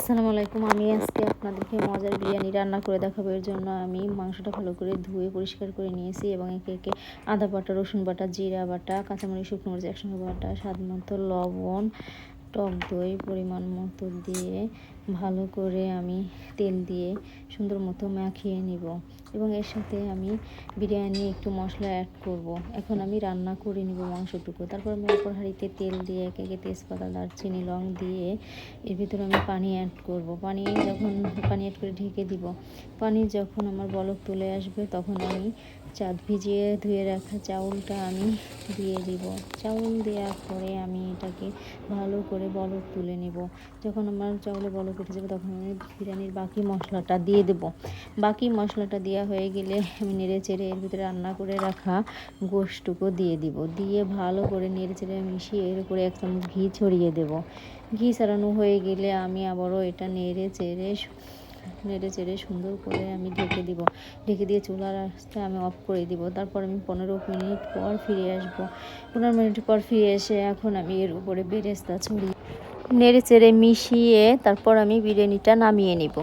আসসালামু আলাইকুম। আমি আজকে আপনাদেরকে মজার বিরিয়ানি রান্না করে দেখাবো। এর জন্য আমি মাংসটা ভালো করে ধুয়ে পরিষ্কার করে নিয়েছি এবং একে একে আদা বাটা, রসুন বাটা, জিরা বাটা, কাঁচামরিচ, শুকনো মরিচ একসঙ্গে বাটা, স্বাদ মতো লবণ, টক দই পরিমাণ মতো দিয়ে ভালো করে আমি তেল দিয়ে সুন্দর মতো মাখিয়ে নিব। এবং এর সাথে আমি বিরিয়ানি, একটু মশলা অ্যাড করব। এখন আমি রান্না করে নিব মাংসটুকু তারপর আমি অপর হাঁড়িতে তেল দিয়ে, একে একে তেজপাতা, দারচিনি, লং দিয়ে এর ভিতরে আমি পানি অ্যাড করব। পানি যখন, পানি অ্যাড করে ঢেকে দিব পানি যখন আমার বলক তুলে আসবে, তখন আমি চাঁদ ভিজিয়ে ধুয়ে রাখা চাউলটা আমি দিয়ে দিব। চাউল দেওয়ার পরে আমি এটাকে ভালো করে বলক তুলে নেব। যখন আমার চাউলে বলক উঠে যাবে তখন আমি বিরিয়ানির বাকি মশলাটা দিয়ে দেব। বাকি মশলাটা দেওয়া হয়ে গেলে আমি নেড়ে চেড়ে এর ভিতরে রান্না করে রাখা গোশটুকু দিয়ে দিব। দিয়ে ভালো করে নেড়ে চেড়ে মিশিয়ে এর উপরে এক চামচ ঘি ছড়িয়ে দেব। ঘি ছাড়ানো হয়ে গেলে আমি আবারও এটা নেড়ে চেড়ে নেড়ে চেড়ে সুন্দর করে আমি ঢেকে দিব। ঢেকে দিয়ে চুলার আঁচটা আমি অফ করে দিব। তারপর আমি পনেরো মিনিট পর ফিরে আসব। পনেরো মিনিট পর ফিরে এসে এখন আমি এর উপরে বেরেস্তা ছড়িয়ে নেড়ে চেড়ে মিশিয়ে তারপর আমি বিরিয়ানিটা নামিয়ে নিব।